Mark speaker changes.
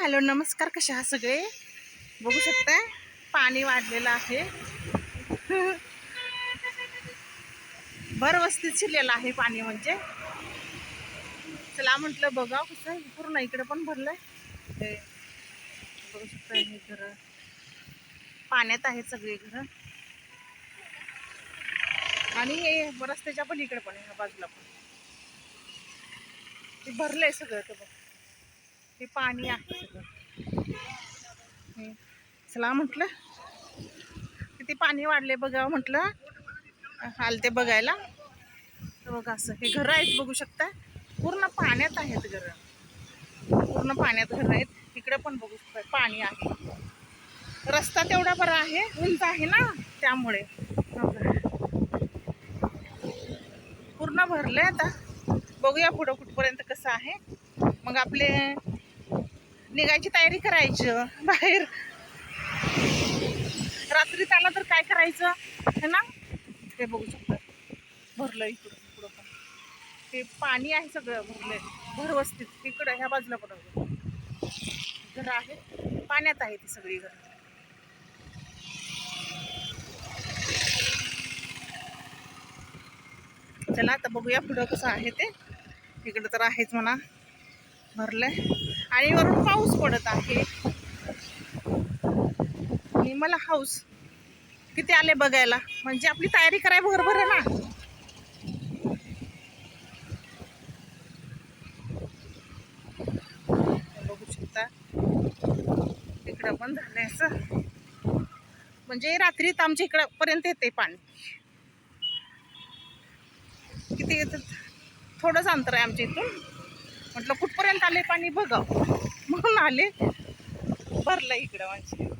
Speaker 1: Hello नमस्कार कशा आहात सगळे? बघू शकताय पाणी वाढलेलं आहे. भरवस्तीत शिरलेलं आहे पाणी म्हणजे. चला म्हटलं बघा कसं पूर्ण इकडे पण भरलंय. हे बघू शकता हे घर. पाण्यात आहेत सगळे घरं. आणि हे रस्त्याच्या पण इकडे पण आहे ह्या बाजूला पण. ते भरलंय सगळं ते बघ. हे पाणी आहे सगळं. हे. चला म्हटलं. किती पाणी वाढले बघा म्हटलं. आलते बघायला. तर बघा असं हे घरं आहेत बघू शकता. पूर्ण पाण्यात आहेत घरं. पूर्ण पाण्यात घरं आहेत. इकडे पण बघू शकता पाणी आहे. रस्ता तेवढा बरा आहे उंच आहे ना त्यामुळे. पूर्ण भरलं पूर्ण आता. बघूया पुढं कुठपर्यंत कसं आहे. मग आपले निघायची तयारी करायची बाहेर. रात्रीत आला तर काय करायचं? है ना? ते बघू शकतात. भरलं इकडं इकडं पण. ते पाणी आहे सगळं भरलंय. भरवस्तीत इकडं ह्या बाजूला पण घरं आहे. पाण्यात आहे ती सगळी घरं. चला आता बघूया पुढं कसं आहे ते. इकडं तर आहेच म्हणा. भरलंय. आणि वरून पाऊस पडत आहे. आणि मला हाऊस किती आले बघायला? म्हणजे आपली तयारी कराय बरोबर आहे ना. बघू शकता. इकडं पण झालंय असं. म्हणजे रात्रीत आमच्या इकडं पर्यंत येते पाणी. किती थोडंच अंतर आहे आमच्या इथून. म्हटलं कुठपर्यंत आले पाणी बघा. म्हणून आले. भरलं इकडं म्हणजे